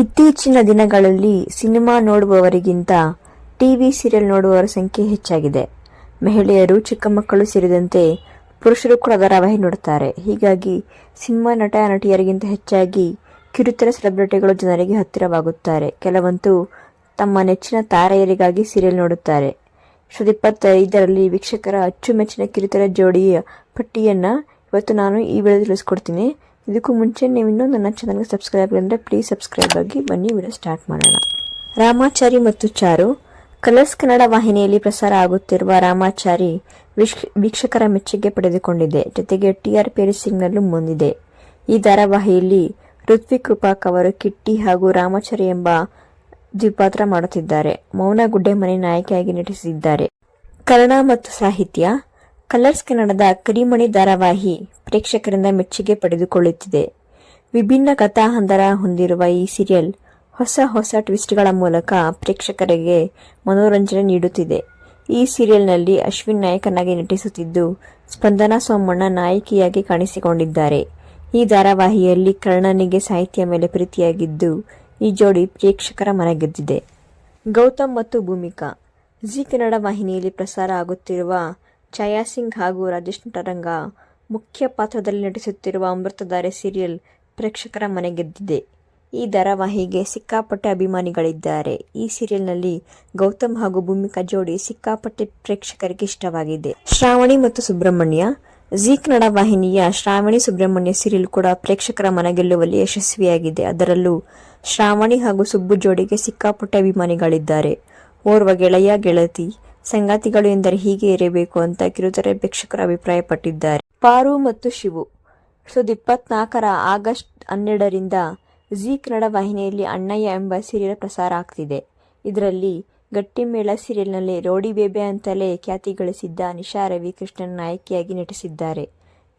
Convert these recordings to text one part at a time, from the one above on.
ಇತ್ತೀಚಿನ ದಿನಗಳಲ್ಲಿ ಸಿನಿಮಾ ನೋಡುವವರಿಗಿಂತ ಟಿವಿ ಸೀರಿಯಲ್ ನೋಡುವವರ ಸಂಖ್ಯೆ ಹೆಚ್ಚಾಗಿದೆ. ಮಹಿಳೆಯರು ಚಿಕ್ಕ ಮಕ್ಕಳು ಸೇರಿದಂತೆ ಪುರುಷರು ಕೂಡ ಧಾರಾವಾಹಿ ನೋಡುತ್ತಾರೆ. ಹೀಗಾಗಿ ಸಿನಿಮಾ ನಟ, ನಟಿಯರಿಗಿಂತ ಹೆಚ್ಚಾಗಿ ಕಿರುತೆರೆ ಸೆಲೆಬ್ರಿಟಿಗಳು ಜನರಿಗೆ ಹತ್ತಿರವಾಗುತ್ತಾರೆ. ಕೆಲವಂತೂ ತಮ್ಮ ನೆಚ್ಚಿನ ತಾರೆಯರಿಗಾಗಿ ಸೀರಿಯಲ್ ನೋಡುತ್ತಾರೆ. ಸಾವಿರದ ಇಪ್ಪತ್ತೈದರಲ್ಲಿ ವೀಕ್ಷಕರ ಅಚ್ಚುಮೆಚ್ಚಿನ ಕಿರುತೆರೆ ಜೋಡಿಯ ಪಟ್ಟಿಯನ್ನು ಇವತ್ತು ನಾನು ಈ ವೇಳೆ ತಿಳಿಸ್ಕೊಡ್ತೀನಿ. ಇದಕ್ಕೂ ಮುಂಚೆ ನೀವು ಇನ್ನೂ ನನ್ನ ಚಾನಲ್ಗೆ ಸಬ್ಸ್ಕ್ರೈಬ್ ಅಂದರೆ ಪ್ಲೀಸ್ ಸಬ್ಸ್ಕ್ರೈಬ್ ಆಗಿ ಬನ್ನಿ ವಿಡಿಯೋ ಸ್ಟಾರ್ಟ್ ಮಾಡೋಣ. ರಾಮಾಚಾರಿ ಮತ್ತು ಚಾರು, ಕಲರ್ಸ್ ಕನ್ನಡ ವಾಹಿನಿಯಲ್ಲಿ ಪ್ರಸಾರ ಆಗುತ್ತಿರುವ ರಾಮಾಚಾರಿ ವೀಕ್ಷಕರ ಮೆಚ್ಚುಗೆ ಪಡೆದುಕೊಂಡಿದೆ. ಜೊತೆಗೆ ಟಿಆರ್ಪಿ ರೇಸಿಂಗ್ನಲ್ಲೂ ಮುಂದಿದೆ. ಈ ಧಾರಾವಾಹಿಯಲ್ಲಿ ಋತ್ವಿಕ್ ಕೃಪಾಕ್ ಅವರು ಕಿಟ್ಟಿ ಹಾಗೂ ರಾಮಾಚಾರಿ ಎಂಬ ದ್ವಿಪಾತ್ರ ಮಾಡುತ್ತಿದ್ದಾರೆ. ಮೌನ ಗುಡ್ಡೆಮನೆ ನಾಯಕಿಯಾಗಿ ನಟಿಸಿದ್ದಾರೆ. ಕನ್ನಡ ಮತ್ತು ಸಾಹಿತ್ಯ ಕಲರ್ಸ್ ಕನ್ನಡದ ಕರಿಮಣಿ ಧಾರಾವಾಹಿ ಪ್ರೇಕ್ಷಕರಿಂದ ಮೆಚ್ಚುಗೆ ಪಡೆದುಕೊಳ್ಳುತ್ತಿದೆ. ವಿಭಿನ್ನ ಕಥಾಹಂದರ ಹೊಂದಿರುವ ಈ ಸೀರಿಯಲ್ ಹೊಸ ಹೊಸ ಟ್ವಿಸ್ಟ್ಗಳ ಮೂಲಕ ಪ್ರೇಕ್ಷಕರಿಗೆ ಮನೋರಂಜನೆ ನೀಡುತ್ತಿದೆ. ಈ ಸೀರಿಯಲ್ನಲ್ಲಿ ಅಶ್ವಿನ್ ನಾಯಕನಾಗಿ ನಟಿಸುತ್ತಿದ್ದು, ಸ್ಪಂದನಾ ಸೋಮಣ್ಣ ನಾಯಕಿಯಾಗಿ ಕಾಣಿಸಿಕೊಂಡಿದ್ದಾರೆ. ಈ ಧಾರಾವಾಹಿಯಲ್ಲಿ ಕರ್ಣನಿಗೆ ಸಾಹಿತ್ಯ ಮೇಲೆ ಪ್ರೀತಿಯಾಗಿದ್ದು, ಈ ಜೋಡಿ ಪ್ರೇಕ್ಷಕರ ಮನಗೆದ್ದಿದೆ ಗೌತಮ್ ಮತ್ತು ಭೂಮಿಕಾ. ಜಿ ಕನ್ನಡ ವಾಹಿನಿಯಲ್ಲಿ ಪ್ರಸಾರ ಆಗುತ್ತಿರುವ ಛಾಯಾ ಸಿಂಗ್ ಹಾಗೂ ರಾಜೇಶ್ ನಟರಂಗ ಮುಖ್ಯ ಪಾತ್ರದಲ್ಲಿ ನಟಿಸುತ್ತಿರುವ ಅಮೃತಧಾರೆ ಸೀರಿಯಲ್ ಪ್ರೇಕ್ಷಕರ ಮನೆಗೆದ್ದಿದೆ ಈ ಧಾರಾವಾಹಿಗೆ ಸಿಕ್ಕಾಪಟ್ಟೆ ಅಭಿಮಾನಿಗಳಿದ್ದಾರೆ. ಈ ಸೀರಿಯಲ್ನಲ್ಲಿ ಗೌತಮ್ ಹಾಗೂ ಭೂಮಿಕಾ ಜೋಡಿ ಸಿಕ್ಕಾಪಟ್ಟೆ ಪ್ರೇಕ್ಷಕರಿಗೆ ಇಷ್ಟವಾಗಿದೆ. ಶ್ರಾವಣಿ ಮತ್ತು ಸುಬ್ರಹ್ಮಣ್ಯ. ಜಿ ಕನ್ನಡ ವಾಹಿನಿಯ ಶ್ರಾವಣಿ ಸುಬ್ರಹ್ಮಣ್ಯ ಸೀರಿಯಲ್ ಕೂಡ ಪ್ರೇಕ್ಷಕರ ಮನಗೆಲ್ಲುವಲ್ಲಿ ಯಶಸ್ವಿಯಾಗಿದೆ. ಅದರಲ್ಲೂ ಶ್ರಾವಣಿ ಹಾಗೂ ಸುಬ್ಬು ಜೋಡಿಗೆ ಸಿಕ್ಕಾಪಟ್ಟೆ ಅಭಿಮಾನಿಗಳಿದ್ದಾರೆ. ಓರ್ವ ಗೆಳೆಯ ಗೆಳತಿ ಸಂಗಾತಿಗಳು ಎಂದರೆ ಹೀಗೆ ಇರಬೇಕು ಅಂತ ಕಿರುತೆರೆ ಪ್ರೇಕ್ಷಕರು ಅಭಿಪ್ರಾಯಪಟ್ಟಿದ್ದಾರೆ. ಪಾರು ಮತ್ತು ಶಿವು. ಸಾವಿರದ ಇಪ್ಪತ್ನಾಲ್ಕರ ಆಗಸ್ಟ್ ಹನ್ನೆರಡರಿಂದ ಜಿ ಕನ್ನಡ ವಾಹಿನಿಯಲ್ಲಿ ಅಣ್ಣಯ್ಯ ಎಂಬ ಸೀರಿಯಲ್ ಪ್ರಸಾರ ಆಗ್ತಿದೆ. ಇದರಲ್ಲಿ ಗಟ್ಟಿಮೇಳ ಸೀರಿಯಲ್ನಲ್ಲಿ ರೋಡಿ ಬೇಬೆ ಅಂತಲೇ ಖ್ಯಾತಿ ಗಳಿಸಿದ್ದ ನಿಶಾ ರವಿ ಕೃಷ್ಣನ ನಾಯಕಿಯಾಗಿ ನಟಿಸಿದ್ದಾರೆ.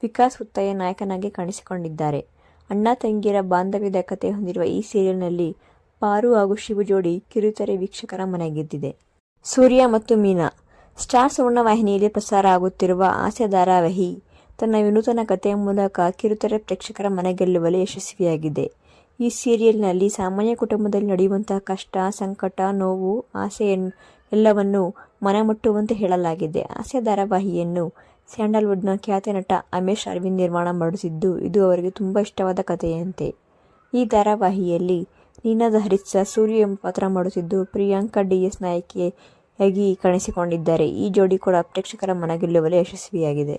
ವಿಕಾಸ್ ಹುತ್ತಯ್ಯ ನಾಯಕನಾಗಿ ಕಾಣಿಸಿಕೊಂಡಿದ್ದಾರೆ. ಅಣ್ಣ ತಂಗಿಯರ ಬಾಂಧವ್ಯದ ಕತೆ ಹೊಂದಿರುವ ಈ ಸೀರಿಯಲ್ನಲ್ಲಿ ಪಾರು ಹಾಗೂ ಶಿವು ಜೋಡಿ ಕಿರುತೆರೆ ವೀಕ್ಷಕರ ಮನೆಗೆದ್ದಿದೆ ಸೂರ್ಯ ಮತ್ತು ಮೀನಾ. ಸ್ಟಾರ್ ಸುವರ್ಣ ವಾಹಿನಿಯಲ್ಲಿ ಪ್ರಸಾರ ಆಗುತ್ತಿರುವ ಆಸೆ ಧಾರಾವಾಹಿ ತನ್ನ ವಿನೂತನ ಕಥೆಯ ಮೂಲಕ ಕಿರುತೆರೆ ಪ್ರೇಕ್ಷಕರ ಮನೆಗೆಲ್ಲುವಲ್ಲಿ ಯಶಸ್ವಿಯಾಗಿದೆ. ಈ ಸೀರಿಯಲ್ನಲ್ಲಿ ಸಾಮಾನ್ಯ ಕುಟುಂಬದಲ್ಲಿ ನಡೆಯುವಂತಹ ಕಷ್ಟ, ಸಂಕಟ, ನೋವು, ಆಸೆ ಎಲ್ಲವನ್ನು ಮನಮುಟ್ಟುವಂತೆ ಹೇಳಲಾಗಿದೆ. ಆಸೆ ಧಾರಾವಾಹಿಯನ್ನು ಸ್ಯಾಂಡಲ್ವುಡ್ನ ಖ್ಯಾತ ನಟ ಅಮೇಶ್ ಅರವಿಂದ್ ನಿರ್ಮಾಣ ಮಾಡುತ್ತಿದ್ದು ಇದು ಅವರಿಗೆ ತುಂಬ ಇಷ್ಟವಾದ ಕಥೆಯಂತೆ. ಈ ಧಾರಾವಾಹಿಯಲ್ಲಿ ನೀನಾದ ಹರಿತ್ಸ ಸೂರ್ಯ ಎಂಬ ಪಾತ್ರ ಮಾಡುತ್ತಿದ್ದು, ಪ್ರಿಯಾಂಕಾ ಡಿ ಎಸ್ ನಾಯಕಿಯಾಗಿ ಕಾಣಿಸಿಕೊಂಡಿದ್ದಾರೆ? ಈ ಜೋಡಿ ಕೂಡ ಪ್ರೇಕ್ಷಕರ ಮನಗೆಲ್ಲುವಲ್ಲಿ ಯಶಸ್ವಿಯಾಗಿದೆ.